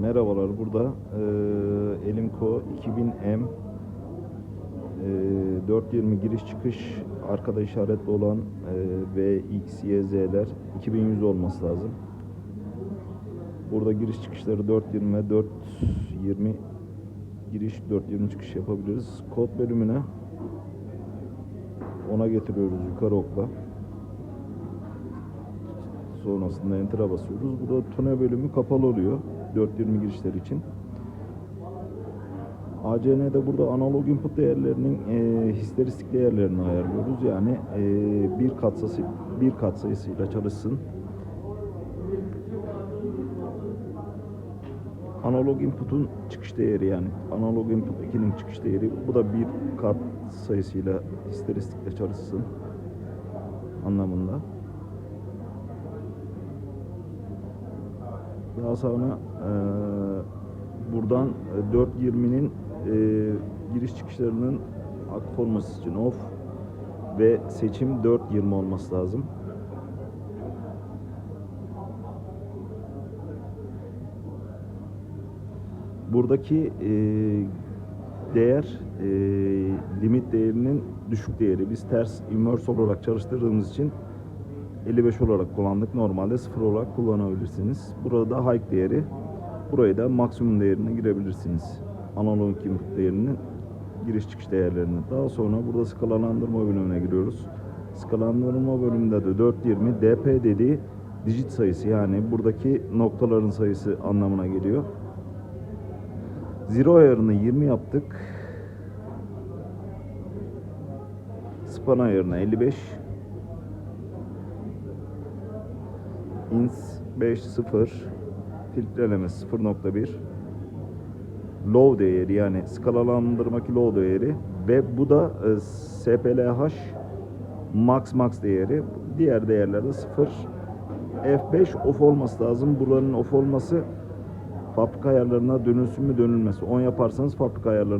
Merhabalar burada e, Elimco 2000M e, 420 giriş çıkış arkada işaretli olan e, V, X, Y, Z'ler 2100 olması lazım. Burada giriş çıkışları 420 ve 420 giriş 420 çıkış yapabiliriz. Kod bölümüne ona getiriyoruz yukarı okla. Sonrasında enter'a basıyoruz. Burada tune bölümü kapalı oluyor. 420 girişler için. ACN'de burada analog input değerlerinin e, histeristik değerlerini ayarlıyoruz. Yani e, bir katsayısı bir katsayısıyla çalışsın. Analog input'un çıkış değeri yani analog input 2'nin çıkış değeri bu da bir kat sayısıyla histeristikle çalışsın anlamında. Daha sonra e, buradan e, 420'nin e, giriş çıkışlarının aktif olması için off ve seçim 420 olması lazım. Buradaki e, değer e, limit değerinin düşük değeri. Biz ters inverse olarak çalıştırdığımız için 55 olarak kullandık. Normalde 0 olarak kullanabilirsiniz. Burada da high değeri. Burayı da maksimum değerine girebilirsiniz. Analog input değerinin giriş çıkış değerlerini. Daha sonra burada skalalandırma bölümüne giriyoruz. Skalalandırma bölümünde de 420 DP dediği digit sayısı yani buradaki noktaların sayısı anlamına geliyor. Zero ayarını 20 yaptık. Span ayarını 55. ins 5 0 filtrelemesi 0.1 low değeri yani skalalandırmaki low değeri ve bu da e, SPLH max max değeri. Diğer değerlerde 0 F5 off olması lazım. Buranın off olması fabrika ayarlarına dönülsün mü dönülmesi 10 yaparsanız fabrika ayarlarına